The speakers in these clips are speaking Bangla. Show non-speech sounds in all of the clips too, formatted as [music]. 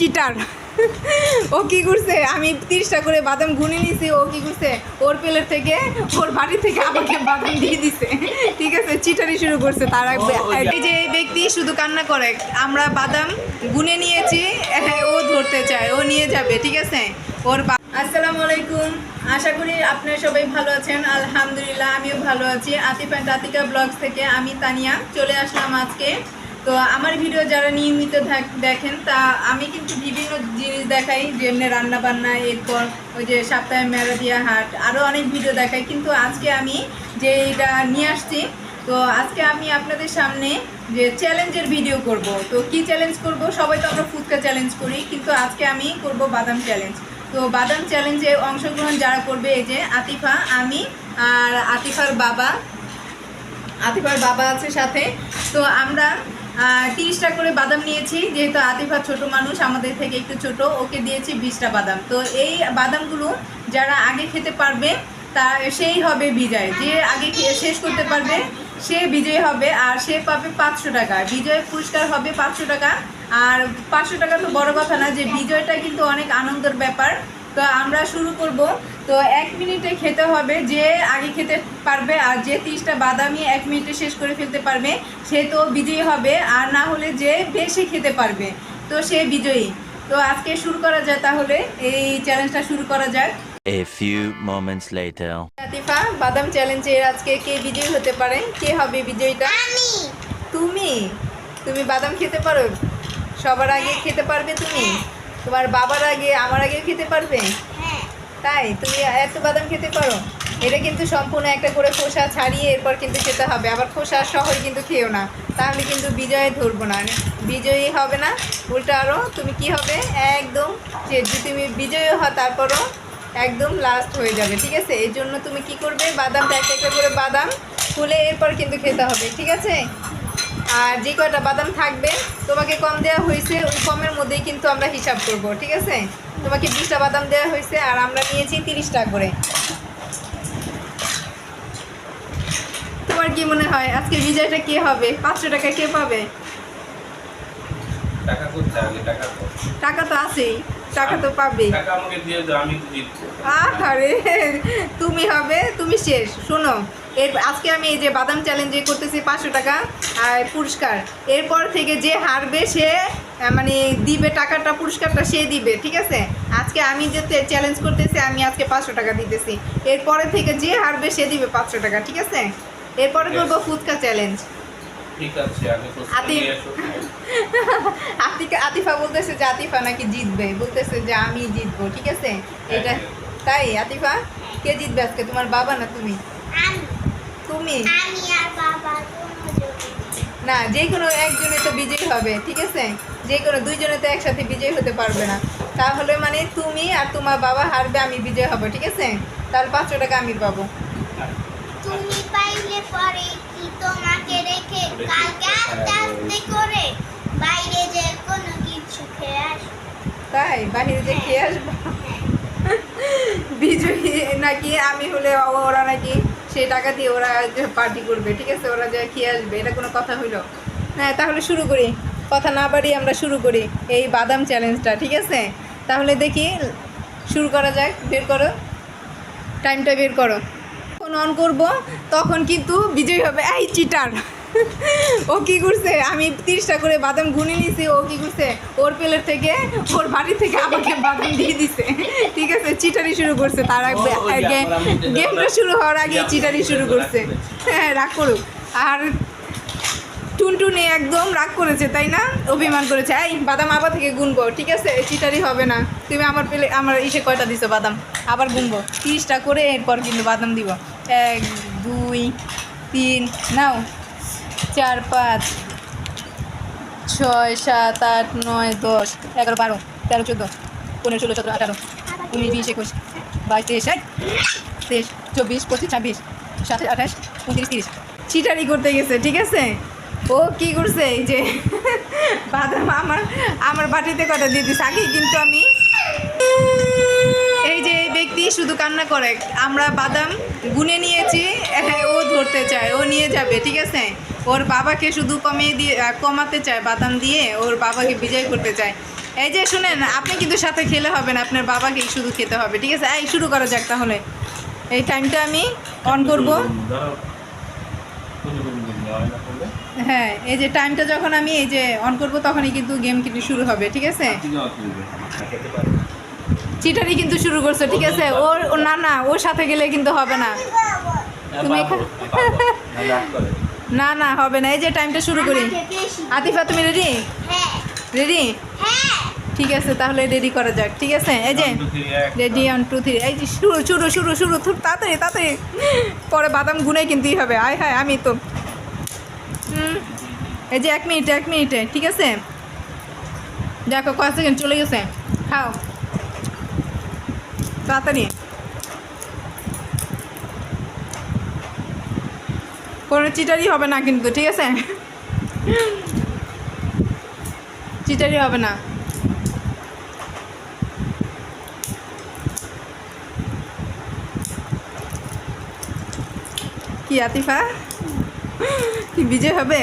চিটার। ও কি করছে? আমি তিরিশটা করে বাদাম গুনে নিছি ও কি করছে? ওর প্লেট থেকে ওর বাড়ি থেকে আমাকে বাদাম দিয়ে দিছে। ঠিক আছে চিটারি শুরু করছে তার এই যে ব্যক্তি শুধু কান্না করে আমরা বাদাম গুনে নিয়েছি হ্যাঁ, ও ধরতে চায় ও নিয়ে যাবে ঠিক আছে? ওর আসসালামু আলাইকুম। আশা করি আপনারা সবাই ভালো আছেন। আলহামদুলিল্লাহ আমিও ভালো আছি। আতিফ অ্যান্ড আতিকা ব্লগস থেকে আমি তানিয়া চলে আসলাম আজকে। তো আমার ভিডিও যারা নিয়মিত দেখেন, তা আমি কিন্তু বিভিন্ন জিনিস দেখাই, যেমনি রান্না বান্না এরপর ওই যে সপ্তাহে মেলা দিয়া হাট আরও অনেক ভিডিও দেখাই। কিন্তু আজকে আমি যে এটা নিয়ে আসছি, তো আজকে আমি আপনাদের সামনে যে চ্যালেঞ্জের ভিডিও করব। তো কি চ্যালেঞ্জ করব? সবাই তো আমরা ফুচকা চ্যালেঞ্জ করি, কিন্তু আজকে আমি করব বাদাম চ্যালেঞ্জ। তো বাদাম চ্যালেঞ্জে অংশগ্রহণ যারা করবে, এই যে আতিফা, আমি আর আতিফার বাবা আতিফার বাবা আছে সাথে। তো আমরা তিরিশটা করে বাদাম নিয়েছি, যেহেতু আতিফা ছোট মানুষ, আমাদের থেকে একটু ছোট, ওকে দিয়েছি বিশটা বাদাম। তো এই বাদামগুলো যারা আগে খেতে পারবে, তা সেই হবে বিজয়। যে আগে শেষ করতে পারবে, সে বিজয় হবে, আর সে পাবে পাঁচশো টাকা। বিজয় পুরস্কার হবে পাঁচশো টাকা। আর পাঁচশো টাকা তো বড় কথা না, যে বিজয়টা কিন্তু অনেক আনন্দের ব্যাপার। তো আমরা শুরু করব। তো এক মিনিটে খেতে হবে যে আগে খেতে পারবে আর যে তিরিশটা বাদামি এক মিনিটে শেষ করে ফেলতে পারবে সে তো বিজয়ী হবে আর না হলে যে বেশি খেতে পারবে তো সে বিজয়ী। তো আজকে শুরু করা যায় তাহলে এই চ্যালেঞ্জটা শুরু করা যাক। A few moments later. Latifa বাদাম চ্যালেঞ্জের আজকে কে বিজয়ী হতে পারে? কে হবে বিজয়ীটা? আমি। তুমি। তুমি বাদাম খেতে পারো? সবার আগে খেতে পারবে তুমি? তোমার বাবার আগে আমার আগে খেতে পারবে? হ্যাঁ। তাই? তুমি এত বাদাম খেতে পারো? এটা কিন্তু সম্পূর্ণ একটা করে খোসা ছাড়িয়ে এরপর কিন্তু খেতে হবে। আবার খোসা শহর কিন্তু খেও না। তাহলে কিন্তু বিজয়ে ধরবো না। বিজয়ী হবে না? উল্টা আরও তুমি কি হবে? একদম যে তুমি বিজয়ী হও তারপরও একদম লাস্ট হয়ে যাবে ঠিক আছে? এই জন্য তুমি কি করবে? বাদামটা একটা একটা করে বাদাম খুলে এরপর কিন্তু খেতে হবে ঠিক আছে? আর যে কয়টা বাদাম থাকবে তোমাকে কম দেওয়া হয়েছে ওই কমের মধ্যেই কিন্তু আমরা হিসাব করব ঠিক আছে? তোমাকে বিশটা বাদাম দেওয়া হয়েছে আর আমরা নিয়েছি তিরিশটা করে। তোমার কি মনে হয় আজকে বিজয়টা কে হবে? পাঁচশো টাকা কে পাবে? টাকা তো। আছেই টাকা তো জিতবো। আরে তুমি হবে তুমি শেষ। শোনো এর আজকে আমি এই যে বাদাম চ্যালেঞ্জে করতেছি পাঁচশো টাকা আর পুরস্কার। এরপর থেকে যে হারবে সে মানে দিবে টাকাটা পুরস্কারটা সে দিবে ঠিক আছে? আজকে আমি যে চ্যালেঞ্জ করতেছি আমি আজকে পাঁচশো টাকা দিতেছি। এরপরে থেকে যে হারবে সে দিবে পাঁচশো টাকা ঠিক আছে? এরপরে. করব ফুচকা চ্যালেঞ্জ [laughs] আতিফ। বলতেছে যে আতিফা নাকি জিতবে। বলতেছে যে আমি জিতবো ঠিক আছে? এটা হ্যাঁ। তাই আতিফা? কে জিতবে আজকে? তোমার বাবা না তুমি? তুমি? না যে কোনো একজনে তো বিজয়ী হবে ঠিক আছে? যে কোনো দুইজনে তো একসাথে বিজয়ী হতে পারবে না। তাহলে মানে তুমি আর তোমার বাবা হারবে আমি বিজয় হব ঠিক আছে? তাহলে পাঁচশো টাকা আমি পাবো। তুমি পাইলে পরে কি তোমাকে রেখে কালকে আস্তে আস্তে করে বাইরে যে কোনো কিছু খেয়ে আসব? তাই? বাহিরে যে খেয়ে আসব? বিজয়ী নাকি, আমি হলে ওরা নাকি সেই টাকা দিয়ে ওরা পার্টি করবে, ঠিক আছে? ওরা যে খেয়ে আসবে, এটা কোনো কথা হইল? হ্যাঁ তাহলে শুরু করি। কথা না বাড়িয়ে আমরা শুরু করি এই বাদাম চ্যালেঞ্জটা ঠিক আছে? তাহলে দেখি, শুরু করা যাক, বের করো। টাইমটা বের করো। যখন অন করব, তখন কিন্তু বিজয়ী হবে। এই চিটার ও কি করছে? আমি তিরিশটা করে বাদাম গুনে নিছি ও কি করছে? ওর প্লেট থেকে ওর বাড়ি থেকে আমাকে বাদাম দিয়ে দিছে। ঠিক আছে চিটারি শুরু করছে। তার আগে গেমটা শুরু হওয়ার আগে চিটারি শুরু করছে। হ্যাঁ রাগ করুক। আর টুনটুনি একদম রাগ করেছে তাই না? অভিমান করেছে। এই বাদাম আবার থেকে গুনবো ঠিক আছে? চিটারি হবে না। তুমি আমার পেলে আমার ইসে কয়টা দিছো বাদাম? আবার গুনবো। তিরিশটা করে এরপর কিন্তু বাদাম দিব। এক দুই তিন নাও। চার, পাঁচ, ছয়, সাত, আট, নয়, দশ, এগারো, বারো, তেরো, চোদ্দ, পনেরো, ষোলো, সতেরো, আঠারো, উনিশ, বিশ, একুশ, বাইশ, তেইশ, ষাট, তেইশ, চব্বিশ, পঁচিশ, ছাব্বিশ, সাতাশ, আঠাশ, উনত্রিশ, তিরিশ। চিটারি করতে গেছে, ঠিক আছে? ও কি করছে এই যে? বাদাম আমার আমার বাটিতে কথা দিয়ে দিচ্ছে আগেই কিন্তু আমি এই যে এই ব্যক্তি শুধু কান্না করে। আমরা বাদাম গুনে নিয়েছি হ্যাঁ ও ধরতে চায়, ও নিয়ে যাবে, ঠিক আছে? ওর বাবাকে শুধু কমিয়ে দিয়ে কমাতে চায় বাদাম দিয়ে ওর বাবাকে বিজয় করতে চায়। এই যে শুনেন আপনি কিন্তু সাথে খেলে হবে না আপনার বাবাকে শুধু খেতে হবে ঠিক আছে? এই শুরু করা যাক তাহলে। এই টাইমটা আমি অন করব। হয় এই যে টাইমটা যখন আমি এই যে অন করব তখনই কিন্তু গেম কিন্তু শুরু হবে ঠিক আছে? চিটারি কিন্তু শুরু করছ ঠিক আছে? ওর না না ওর সাথে গেলে কিন্তু হবে না। তুমি [laughs] [laughs] না না হবে না এই যে টাইমটা শুরু করি। আতিফা তুমি রেডি হ্যাঁ। রেডি হ্যাঁ। ঠিক আছে তাহলে রেডি করা যাক ঠিক আছে? এই যে। রেডি ওয়ান টু থ্রি এই যে শুরু শুরু শুরু শুরু খুব তাড়াতাড়ি তাড়াতাড়ি। পরে বাদাম গুনে কিনতেই হবে আয় হায় আমি তো। হুম, এই যে এক মিনিট এক মিনিটে ঠিক আছে? দেখো কয় সেকেন্ড চলে গেছে খাও। তাড়াতাড়ি। কোনো চিটারি হবে না কিন্তু, ঠিক আছে? চিটারি হবে না। কি আতিফা? কি বিজয় হবে?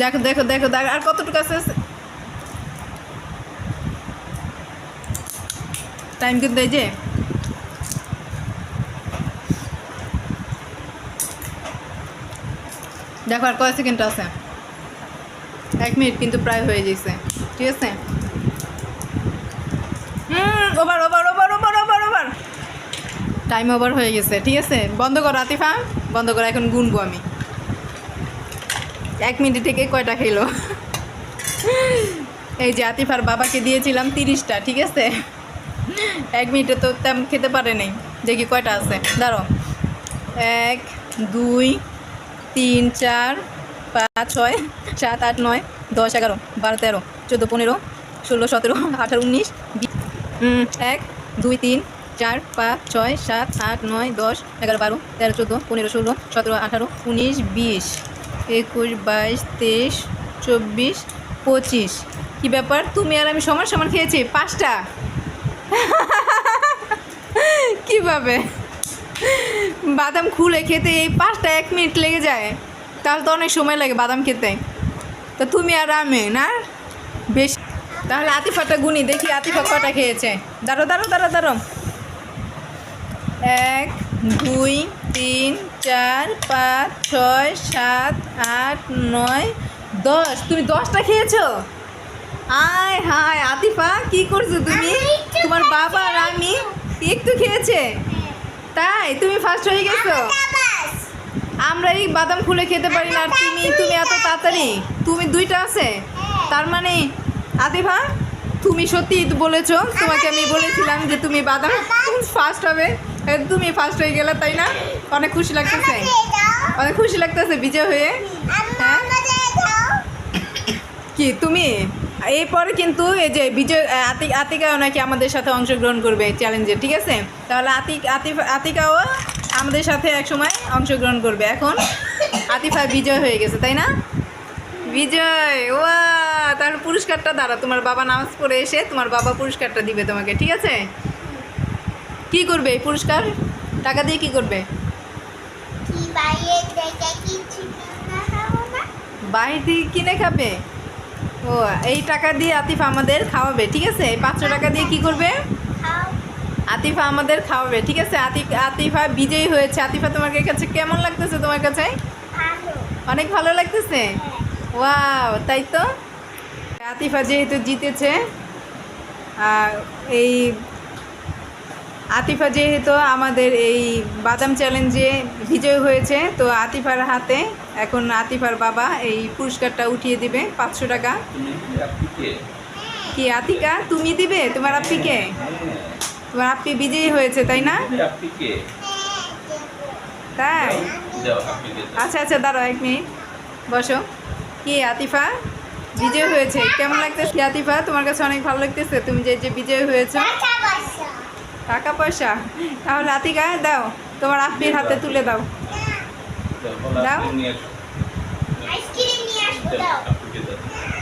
দেখো দেখো দেখো দেখো, আর কতটুকু আছে? টাইম কিন্তু এই যে দেখো আর কয় সেকেন্ড আছে? এক মিনিট, কিন্তু প্রায় হয়ে গেছে। ঠিক আছে? Over over over over over over. Time over হয়ে গেছে, ঠিক আছে? বন্ধ করো, আতিফা। বন্ধ করো এখন গুনবো আমি। এক মিনিট থেকে কয়টা খেলো? এই যে আতিফার বাবাকে দিয়েছিলাম তিরিশটা, ঠিক আছে? এক মিনিটে তো তেমন খেতে পারে নাই। দেখি কয়টা আছে। দাঁড়ো এক, দুই তিন, চার, পাঁচ, ছয়, সাত, আট, নয়, দশ, এগারো, বারো, তেরো, চোদ্দ, পনেরো, ষোলো, সতেরো, আঠারো, উনিশ এক, দুই, তিন, চার, পাঁচ, ছয়, সাত, আট, নয়, দশ, এগারো, বারো, তেরো, চোদ্দ, পনেরো, ষোলো, সতেরো, আঠারো, উনিশ, বিশ, একুশ, বাইশ, তেইশ, চব্বিশ, পঁচিশ। কী ব্যাপার? তুমি আর আমি সমান সমান খেয়েছি? পাঁচটা। [laughs] কীভাবে বাদাম খুলে খেতে এই পাঁচটা এক মিনিট লেগে যায়। তাহলে তো অনেক সময় লাগে বাদাম খেতে। তো তুমি আর আমি না? বেশ। তাহলে আতিফাটা গুনি দেখি আতিফা কটা খেয়েছে। দাঁড়ো দাঁড়ো দাঁড়ো দাঁড়ো। এক দুই তিন চার পাঁচ ছয় সাত আট নয় দশ। তুমি দশটা খেয়েছো? আয় হায় আতিফা কি করছ তুমি? তোমার বাবা আর আমি একটু খেয়েছে? তাই? তুমি ফার্স্ট হয়ে গেছো? আমরা এই বাদাম খুলে খেতে পারি না। আর তুমি তুমি এত তাড়াতাড়ি। তুমি দুইটা আছে? তার মানে আদিভা তুমি সত্যি বলেছ তোমাকে আমি বলেছিলাম যে তুমি বাদাম ফার্স্ট হবে। তুমি ফার্স্ট হয়ে গেলে তাই না? অনেক খুশি লাগতেছে। অনেক খুশি লাগতেছে বিজয় হয়ে। হ্যাঁ? কি তুমি? এরপরে কিন্তু এই যে বিজয় আতিক আতিকাও নাকি আমাদের সাথে অংশগ্রহণ করবে চ্যালেঞ্জে ঠিক আছে? তাহলে আতিক আতিফ আতিকাও আমাদের সাথে এক সময় অংশগ্রহণ করবে। এখন আতিফা বিজয় হয়ে গেছে তাই না? বিজয় ওয়া তার পুরস্কারটা দাঁড়া তোমার বাবা নামাজ পড়ে এসে তোমার বাবা পুরস্কারটা দিবে তোমাকে ঠিক আছে? কি করবে এই পুরস্কার? টাকা দিয়ে কি করবে? বাইরে থেকে কিনে খাবে? ও, এই টাকা দিয়ে আতিফা আমাদের খাওয়াবে, ঠিক আছে? এই পাঁচশো টাকা দিয়ে কি করবে? আতিফা আমাদের খাওয়াবে, ঠিক আছে? আতি আতিফা বিজয়ী হয়েছে। আতিফা, তোমার কাছে কেমন লাগতেছে তোমার কাছে? অনেক ভালো লাগতেছে? ওয়াও, তাই তো? আতিফা যেহেতু জিতেছে এই আতিফা যেহেতু আমাদের এই বাদাম চ্যালেঞ্জে বিজয় হয়েছে, তো আতিফার হাতে এখন আতিফার বাবা এই পুরস্কারটা উঠিয়ে দিবে পাঁচশো টাকা। কে কি আতিকা? তুমি দিবে? তোমার আপ্পিকে? তোমার আপ্পি বিজয়ী হয়েছে তাই না? তাই? আচ্ছা আচ্ছা দাঁড়াও এক মিনিট। বসো। কি আতিফা? বিজয় হয়েছে। কেমন লাগতেছে কি আতিফা? তোমার কাছে অনেক ভালো লাগতেছে। তুমি যে যে বিজয় হয়েছো। টাকা পয়সা। টাকা পয়সা? তাহলে আতিকা দাও। তোমার আপ্পির হাতে তুলে দাও। দাও।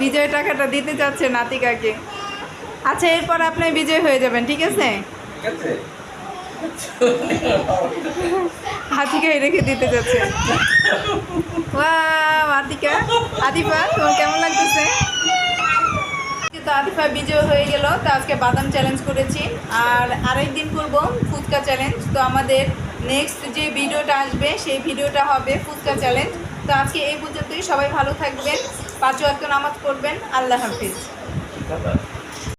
বিজয় টাকাটা দিতে চাচ্ছে নাতিকাকে। আচ্ছা এরপর আপনি বিজয় হয়ে যাবেন, ঠিক আছে? হাতিকে রেখে দিতে যাচ্ছে। আতিকা। আদিফা তোমার কেমন লাগতেছে? তো আদিফা বিজয় হয়ে গেল, তো আজকে বাদাম চ্যালেঞ্জ করেছি। আর আরেক দিন করব ফুচকা চ্যালেঞ্জ তো আমাদের নেক্সট যে ভিডিওটা আসবে, সেই ভিডিওটা হবে ফুচকা চ্যালেঞ্জ তো আজকে এই পর্যন্তই। সবাই ভালো থাকবেন। পাঁচ ওয়াক্ত নামাজ পড়বেন। আল্লাহ হাফিজ।